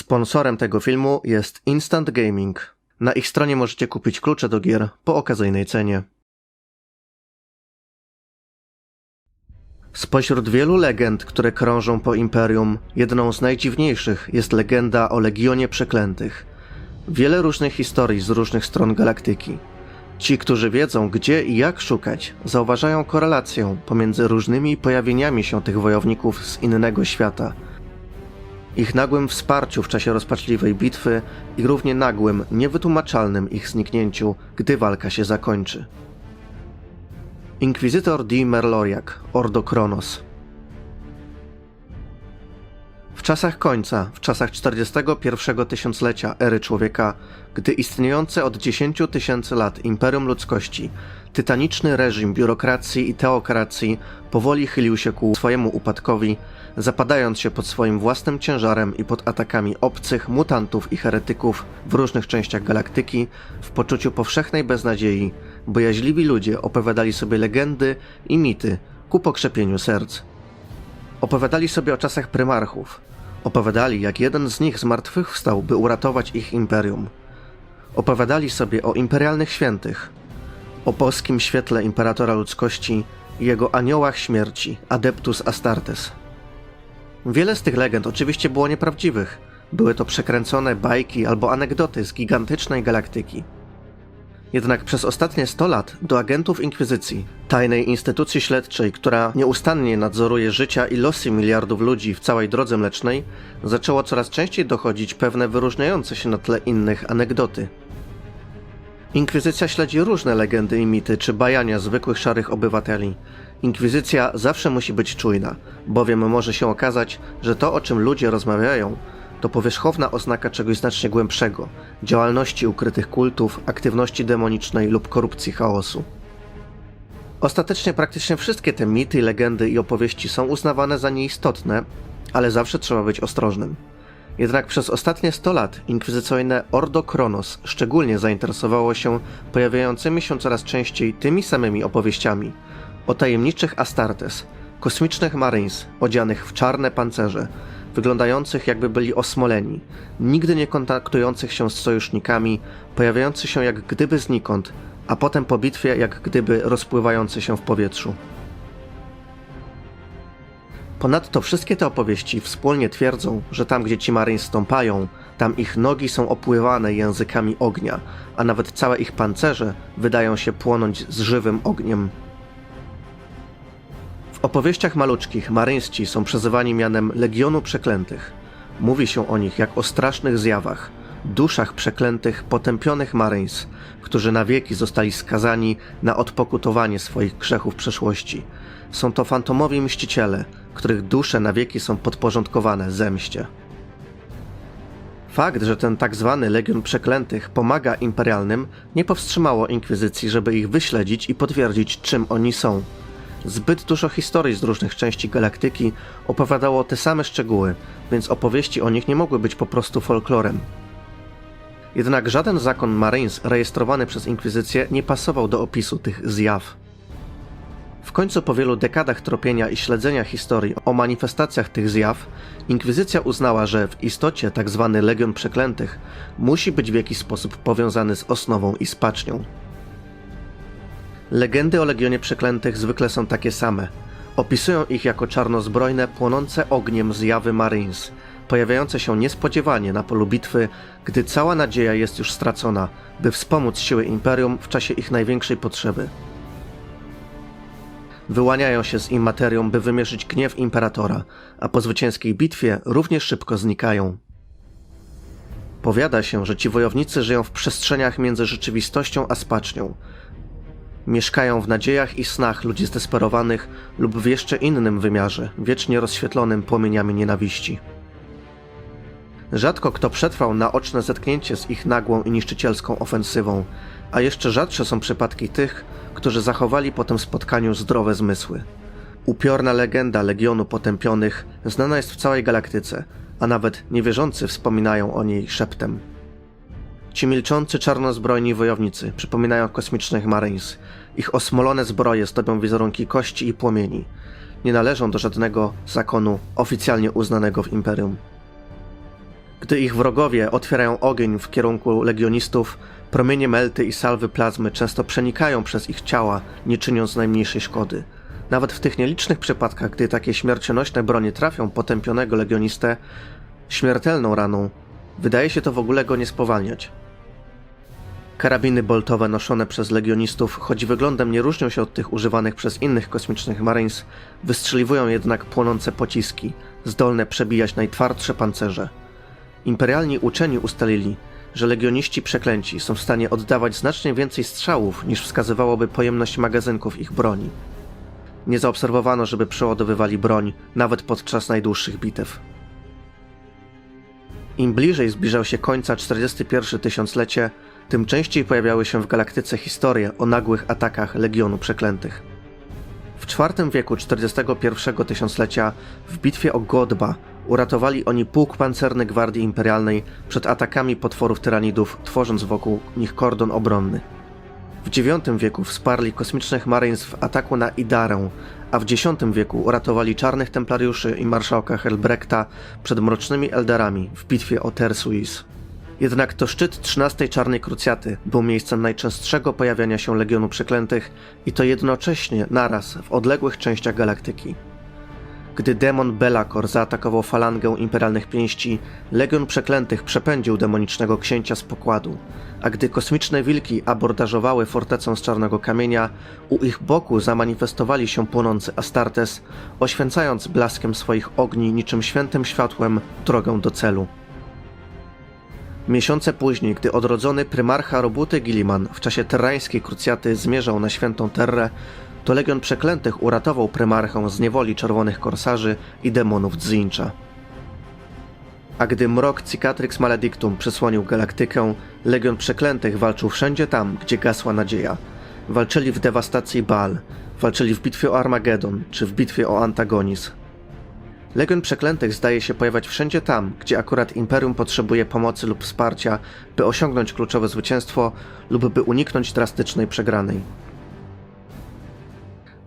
Sponsorem tego filmu jest Instant Gaming. Na ich stronie możecie kupić klucze do gier po okazyjnej cenie. Spośród wielu legend, które krążą po Imperium, jedną z najdziwniejszych jest legenda o Legionie Przeklętych. Wiele różnych historii z różnych stron galaktyki. Ci, którzy wiedzą, gdzie i jak szukać, zauważają korelację pomiędzy różnymi pojawieniami się tych wojowników z innego świata. Ich nagłym wsparciu w czasie rozpaczliwej bitwy i równie nagłym, niewytłumaczalnym ich zniknięciu, gdy walka się zakończy. Inkwizytor D. Merloriak, Ordo Kronos. Czasach końca, w czasach 41 tysiąclecia ery człowieka, gdy istniejące od 10 tysięcy lat imperium ludzkości, tytaniczny reżim biurokracji i teokracji powoli chylił się ku swojemu upadkowi, zapadając się pod swoim własnym ciężarem i pod atakami obcych, mutantów i heretyków w różnych częściach galaktyki, w poczuciu powszechnej beznadziei, bojaźliwi ludzie opowiadali sobie legendy i mity ku pokrzepieniu serc. Opowiadali sobie o czasach prymarchów. Opowiadali, jak jeden z nich zmartwychwstał, by uratować ich imperium. Opowiadali sobie o imperialnych świętych, o polskim świetle imperatora ludzkości i jego aniołach śmierci, Adeptus Astartes. Wiele z tych legend oczywiście było nieprawdziwych. Były to przekręcone bajki albo anegdoty z gigantycznej galaktyki. Jednak przez ostatnie 100 lat do agentów Inkwizycji, tajnej instytucji śledczej, która nieustannie nadzoruje życia i losy miliardów ludzi w całej drodze mlecznej, zaczęło coraz częściej dochodzić pewne wyróżniające się na tle innych anegdoty. Inkwizycja śledzi różne legendy i mity czy bajania zwykłych szarych obywateli. Inkwizycja zawsze musi być czujna, bowiem może się okazać, że to, o czym ludzie rozmawiają, to powierzchowna oznaka czegoś znacznie głębszego działalności ukrytych kultów, aktywności demonicznej lub korupcji chaosu. Ostatecznie praktycznie wszystkie te mity, legendy i opowieści są uznawane za nieistotne, ale zawsze trzeba być ostrożnym. Jednak przez ostatnie 100 lat inkwizycyjne Ordo Kronos szczególnie zainteresowało się pojawiającymi się coraz częściej tymi samymi opowieściami o tajemniczych Astartes, kosmicznych Marines odzianych w czarne pancerze, wyglądających jakby byli osmoleni, nigdy nie kontaktujących się z sojusznikami, pojawiających się jak gdyby znikąd, a potem po bitwie jak gdyby rozpływający się w powietrzu. Ponadto wszystkie te opowieści wspólnie twierdzą, że tam gdzie ci Marines stąpają, tam ich nogi są opływane językami ognia, a nawet całe ich pancerze wydają się płonąć z żywym ogniem. W opowieściach maluczkich maryńsci są przezywani mianem Legionu Przeklętych. Mówi się o nich jak o strasznych zjawach, duszach przeklętych, potępionych maryńs, którzy na wieki zostali skazani na odpokutowanie swoich grzechów przeszłości. Są to fantomowi mściciele, których dusze na wieki są podporządkowane zemście. Fakt, że ten tak zwany Legion Przeklętych pomaga imperialnym, nie powstrzymało inkwizycji, żeby ich wyśledzić i potwierdzić, czym oni są. Zbyt dużo historii z różnych części galaktyki opowiadało te same szczegóły, więc opowieści o nich nie mogły być po prostu folklorem. Jednak żaden zakon Marines rejestrowany przez Inkwizycję nie pasował do opisu tych zjaw. W końcu po wielu dekadach tropienia i śledzenia historii o manifestacjach tych zjaw, Inkwizycja uznała, że w istocie tzw. Legion Przeklętych musi być w jakiś sposób powiązany z osnową i spacznią. Legendy o Legionie Przeklętych zwykle są takie same. Opisują ich jako czarnozbrojne, płonące ogniem zjawy Marines, pojawiające się niespodziewanie na polu bitwy, gdy cała nadzieja jest już stracona, by wspomóc siły Imperium w czasie ich największej potrzeby. Wyłaniają się z immaterią, by wymierzyć gniew Imperatora, a po zwycięskiej bitwie równie szybko znikają. Powiada się, że ci wojownicy żyją w przestrzeniach między rzeczywistością a spacznią. Mieszkają w nadziejach i snach ludzi zdesperowanych lub w jeszcze innym wymiarze, wiecznie rozświetlonym płomieniami nienawiści. Rzadko kto przetrwał naoczne zetknięcie z ich nagłą i niszczycielską ofensywą, a jeszcze rzadsze są przypadki tych, którzy zachowali po tym spotkaniu zdrowe zmysły. Upiorna legenda Legionu Potępionych znana jest w całej galaktyce, a nawet niewierzący wspominają o niej szeptem. Ci milczący czarnozbrojni wojownicy przypominają kosmicznych Marines. Ich osmolone zbroje zdobią wizerunki kości i płomieni. Nie należą do żadnego zakonu oficjalnie uznanego w Imperium. Gdy ich wrogowie otwierają ogień w kierunku legionistów, promienie melty i salwy plazmy często przenikają przez ich ciała, nie czyniąc najmniejszej szkody. Nawet w tych nielicznych przypadkach, gdy takie śmiercionośne bronie trafią potępionego legionistę śmiertelną raną, wydaje się to w ogóle go nie spowalniać. Karabiny boltowe noszone przez legionistów, choć wyglądem nie różnią się od tych używanych przez innych kosmicznych Marines, wystrzeliwują jednak płonące pociski, zdolne przebijać najtwardsze pancerze. Imperialni uczeni ustalili, że legioniści przeklęci są w stanie oddawać znacznie więcej strzałów niż wskazywałoby pojemność magazynków ich broni. Nie zaobserwowano, żeby przeładowywali broń nawet podczas najdłuższych bitew. Im bliżej zbliżał się końca 41 tysiąclecie, tym częściej pojawiały się w galaktyce historie o nagłych atakach Legionu Przeklętych. W IV wieku 41 tysiąclecia w bitwie o Godba uratowali oni pułk pancerny Gwardii Imperialnej przed atakami potworów tyranidów, tworząc wokół nich kordon obronny. W IX wieku wsparli kosmicznych Marines w ataku na Idarę, a w X wieku uratowali czarnych templariuszy i marszałka Helbrechta przed mrocznymi Eldarami w bitwie o Tersuis. Jednak to szczyt XIII Czarnej Krucjaty był miejscem najczęstszego pojawiania się Legionu Przeklętych i to jednocześnie naraz w odległych częściach galaktyki. Gdy demon Belakor zaatakował falangę imperialnych pięści, Legion Przeklętych przepędził demonicznego księcia z pokładu, a gdy kosmiczne wilki abordażowały fortecę z czarnego kamienia, u ich boku zamanifestowali się płonący Astartes, oświęcając blaskiem swoich ogni niczym świętym światłem drogę do celu. Miesiące później, gdy odrodzony prymarcha Robuty Gilliman w czasie terrańskiej krucjaty zmierzał na świętą Terrę, to Legion Przeklętych uratował prymarchę z niewoli czerwonych korsarzy i demonów Dzincha. A gdy mrok Cicatrix Maledictum przysłonił galaktykę, Legion Przeklętych walczył wszędzie tam, gdzie gasła nadzieja. Walczyli w dewastacji Baal, walczyli w bitwie o Armagedon czy w bitwie o Antagonis. Legion Przeklętych zdaje się pojawiać wszędzie tam, gdzie akurat Imperium potrzebuje pomocy lub wsparcia, by osiągnąć kluczowe zwycięstwo lub by uniknąć drastycznej przegranej.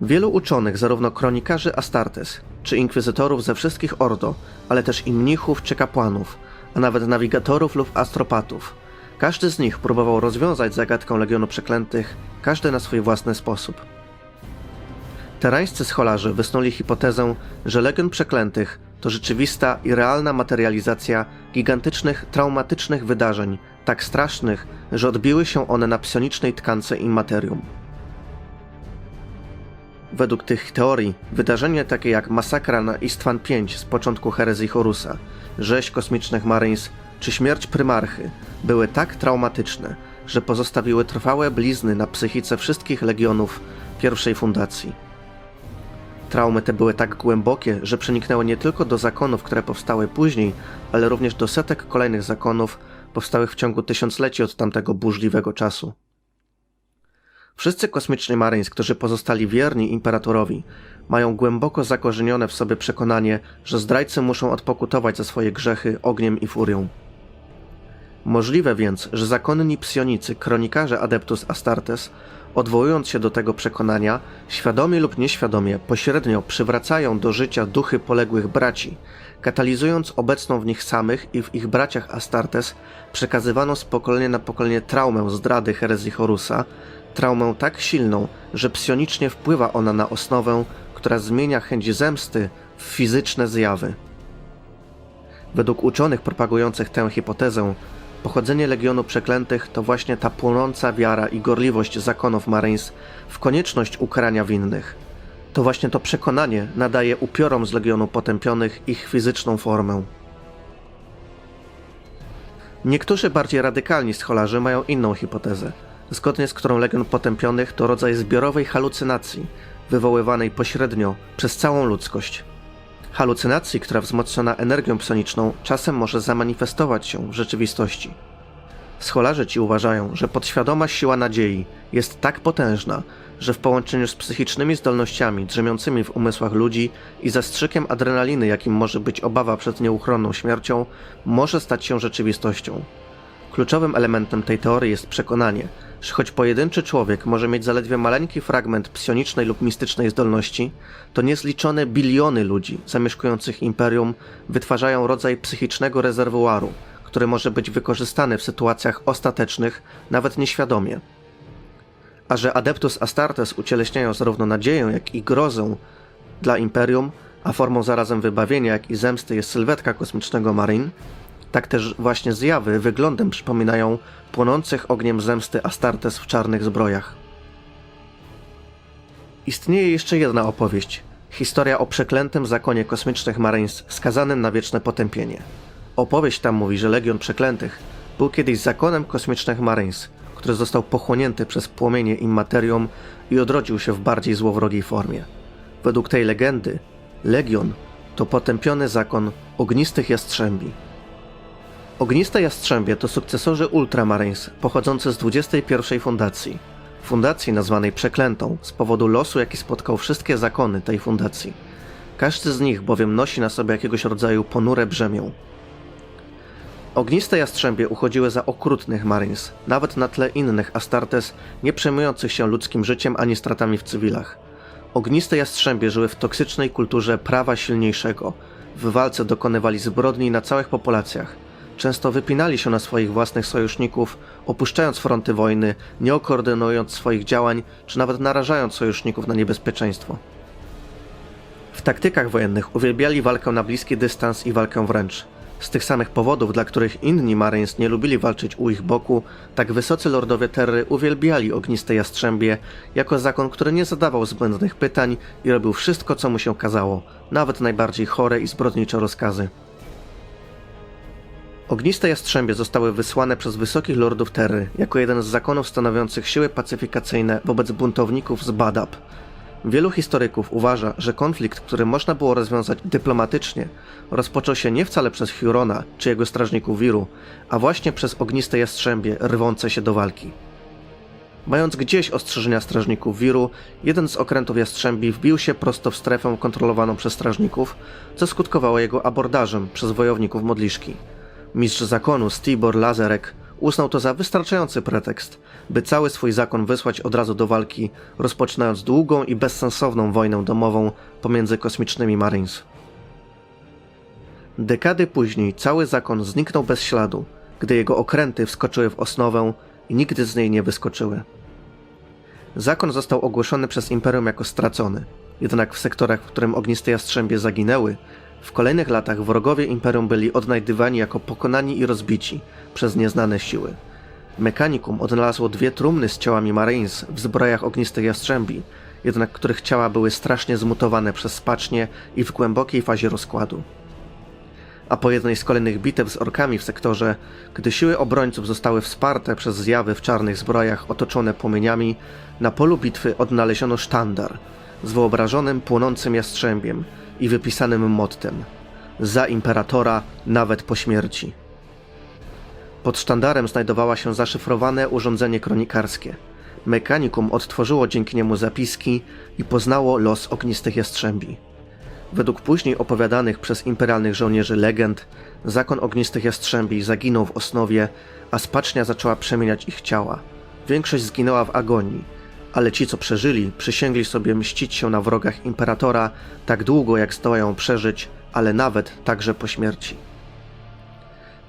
Wielu uczonych, zarówno kronikarzy Astartes, czy inkwizytorów ze wszystkich Ordo, ale też i mnichów czy kapłanów, a nawet nawigatorów lub astropatów, każdy z nich próbował rozwiązać zagadkę Legionu Przeklętych, każdy na swój własny sposób. Terańscy scholarzy wysnuli hipotezę, że Legion Przeklętych to rzeczywista i realna materializacja gigantycznych, traumatycznych wydarzeń, tak strasznych, że odbiły się one na psionicznej tkance immaterium. Według tych teorii, wydarzenia takie jak masakra na Istvan V z początku herezji Horusa, rzeź kosmicznych Marines czy śmierć prymarchy były tak traumatyczne, że pozostawiły trwałe blizny na psychice wszystkich legionów pierwszej fundacji. Traumy te były tak głębokie, że przeniknęły nie tylko do zakonów, które powstały później, ale również do setek kolejnych zakonów powstałych w ciągu tysiącleci od tamtego burzliwego czasu. Wszyscy kosmiczni Marines, którzy pozostali wierni imperatorowi, mają głęboko zakorzenione w sobie przekonanie, że zdrajcy muszą odpokutować za swoje grzechy ogniem i furią. Możliwe więc, że zakonni psionicy, kronikarze Adeptus Astartes, odwołując się do tego przekonania, świadomie lub nieświadomie, pośrednio przywracają do życia duchy poległych braci, katalizując obecną w nich samych i w ich braciach Astartes przekazywano z pokolenia na pokolenie traumę zdrady herezji Horusa, traumę tak silną, że psionicznie wpływa ona na osnowę, która zmienia chęć zemsty w fizyczne zjawy. Według uczonych propagujących tę hipotezę, pochodzenie Legionu Przeklętych to właśnie ta płonąca wiara i gorliwość zakonów Marines w konieczność ukarania winnych. To właśnie to przekonanie nadaje upiorom z Legionu Potępionych ich fizyczną formę. Niektórzy bardziej radykalni scholarze mają inną hipotezę – zgodnie z którą Legion Potępionych to rodzaj zbiorowej halucynacji, wywoływanej pośrednio przez całą ludzkość. Halucynacji, która wzmocniona energią psioniczną czasem może zamanifestować się w rzeczywistości. Scholarze ci uważają, że podświadoma siła nadziei jest tak potężna, że w połączeniu z psychicznymi zdolnościami drzemiącymi w umysłach ludzi i zastrzykiem adrenaliny, jakim może być obawa przed nieuchronną śmiercią, może stać się rzeczywistością. Kluczowym elementem tej teorii jest przekonanie, choć pojedynczy człowiek może mieć zaledwie maleńki fragment psionicznej lub mistycznej zdolności, to niezliczone biliony ludzi zamieszkujących imperium wytwarzają rodzaj psychicznego rezerwuaru, który może być wykorzystany w sytuacjach ostatecznych, nawet nieświadomie. A że Adeptus Astartes ucieleśniają zarówno nadzieję, jak i grozę dla Imperium, a formą zarazem wybawienia, jak i zemsty jest sylwetka kosmicznego Marine, tak też właśnie zjawy wyglądem przypominają płonących ogniem zemsty Astartes w czarnych zbrojach. Istnieje jeszcze jedna opowieść. Historia o przeklętym zakonie kosmicznych Marines skazanym na wieczne potępienie. Opowieść tam mówi, że Legion Przeklętych był kiedyś zakonem kosmicznych Marines, który został pochłonięty przez płomienie immaterium i odrodził się w bardziej złowrogiej formie. Według tej legendy, Legion to potępiony zakon ognistych jastrzębi. Ogniste jastrzębie to sukcesorzy Ultramarines pochodzący z 21 fundacji. Fundacji nazwanej Przeklętą z powodu losu, jaki spotkał wszystkie zakony tej fundacji. Każdy z nich bowiem nosi na sobie jakiegoś rodzaju ponure brzemię. Ogniste jastrzębie uchodziły za okrutnych Marines, nawet na tle innych Astartes, nie przejmujących się ludzkim życiem ani stratami w cywilach. Ogniste jastrzębie żyły w toksycznej kulturze prawa silniejszego. W walce dokonywali zbrodni na całych populacjach. Często wypinali się na swoich własnych sojuszników, opuszczając fronty wojny, nie koordynując swoich działań, czy nawet narażając sojuszników na niebezpieczeństwo. W taktykach wojennych uwielbiali walkę na bliski dystans i walkę wręcz. Z tych samych powodów, dla których inni Marines nie lubili walczyć u ich boku, tak wysocy lordowie Terry uwielbiali ogniste jastrzębie jako zakon, który nie zadawał zbędnych pytań i robił wszystko, co mu się kazało, nawet najbardziej chore i zbrodnicze rozkazy. Ogniste jastrzębie zostały wysłane przez wysokich lordów Terry jako jeden z zakonów stanowiących siły pacyfikacyjne wobec buntowników z Badab. Wielu historyków uważa, że konflikt, który można było rozwiązać dyplomatycznie, rozpoczął się nie wcale przez Hurona czy jego strażników Wiru, a właśnie przez ogniste jastrzębie rwące się do walki. Mając gdzieś ostrzeżenia strażników Wiru, jeden z okrętów jastrzębi wbił się prosto w strefę kontrolowaną przez strażników, co skutkowało jego abordażem przez wojowników modliszki. Mistrz zakonu Stibor Lazarek uznał to za wystarczający pretekst, by cały swój zakon wysłać od razu do walki, rozpoczynając długą i bezsensowną wojnę domową pomiędzy kosmicznymi Marines. Dekady później cały zakon zniknął bez śladu, gdy jego okręty wskoczyły w osnowę i nigdy z niej nie wyskoczyły. Zakon został ogłoszony przez Imperium jako stracony, jednak w sektorach, w którym ogniste jastrzębie zaginęły, w kolejnych latach wrogowie Imperium byli odnajdywani jako pokonani i rozbici przez nieznane siły. Mechanikum odnalazło dwie trumny z ciałami Marines w zbrojach ognistych jastrzębi, jednak których ciała były strasznie zmutowane przez spacznie i w głębokiej fazie rozkładu. A po jednej z kolejnych bitew z orkami w sektorze, gdy siły obrońców zostały wsparte przez zjawy w czarnych zbrojach otoczone płomieniami, na polu bitwy odnaleziono sztandar z wyobrażonym płonącym jastrzębiem i wypisanym mottem za imperatora nawet po śmierci. Pod sztandarem znajdowało się zaszyfrowane urządzenie kronikarskie. Mechanikum odtworzyło dzięki niemu zapiski i poznało los ognistych jastrzębi. Według później opowiadanych przez imperialnych żołnierzy legend, zakon ognistych jastrzębi zaginął w osnowie, a spacznia zaczęła przemieniać ich ciała. Większość zginęła w agonii, ale ci, co przeżyli, przysięgli sobie mścić się na wrogach imperatora tak długo, jak zdołają przeżyć, ale nawet także po śmierci.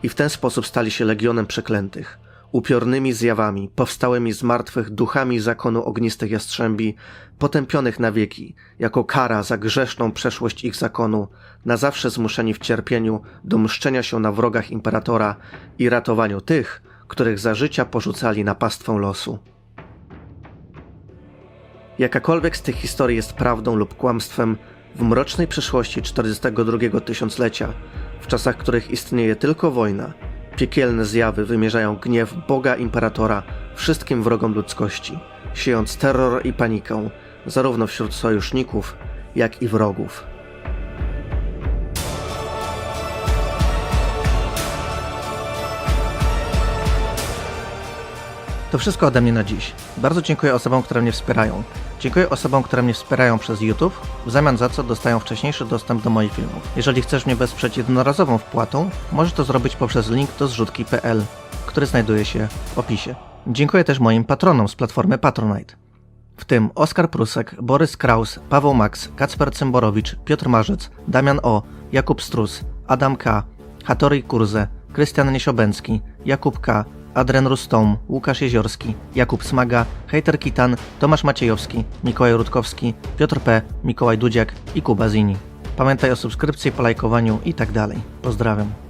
I w ten sposób stali się legionem przeklętych, upiornymi zjawami, powstałymi z martwych duchami zakonu ognistych jastrzębi, potępionych na wieki, jako kara za grzeszną przeszłość ich zakonu, na zawsze zmuszeni w cierpieniu do mszczenia się na wrogach imperatora i ratowaniu tych, których za życia porzucali na pastwę losu. Jakakolwiek z tych historii jest prawdą lub kłamstwem, w mrocznej przeszłości 42 tysiąclecia, w czasach których istnieje tylko wojna, piekielne zjawy wymierzają gniew Boga Imperatora wszystkim wrogom ludzkości, siejąc terror i panikę zarówno wśród sojuszników, jak i wrogów. To wszystko ode mnie na dziś. Bardzo dziękuję osobom, które mnie wspierają. Dziękuję osobom, które mnie wspierają przez YouTube, w zamian za co dostają wcześniejszy dostęp do moich filmów. Jeżeli chcesz mnie wesprzeć jednorazową wpłatą, możesz to zrobić poprzez link do zrzutki.pl, który znajduje się w opisie. Dziękuję też moim patronom z platformy Patronite. W tym Oskar Prusek, Borys Kraus, Paweł Max, Kacper Cymborowicz, Piotr Marzec, Damian O, Jakub Strus, Adam K, Hattori Kurze, Krystian Niesiobęcki, Jakub K., Adren Rustom, Łukasz Jeziorski, Jakub Smaga, Hejter Kitan, Tomasz Maciejowski, Mikołaj Rutkowski, Piotr P., Mikołaj Dudziak i Kuba Zini. Pamiętaj o subskrypcji, polajkowaniu i tak. Pozdrawiam.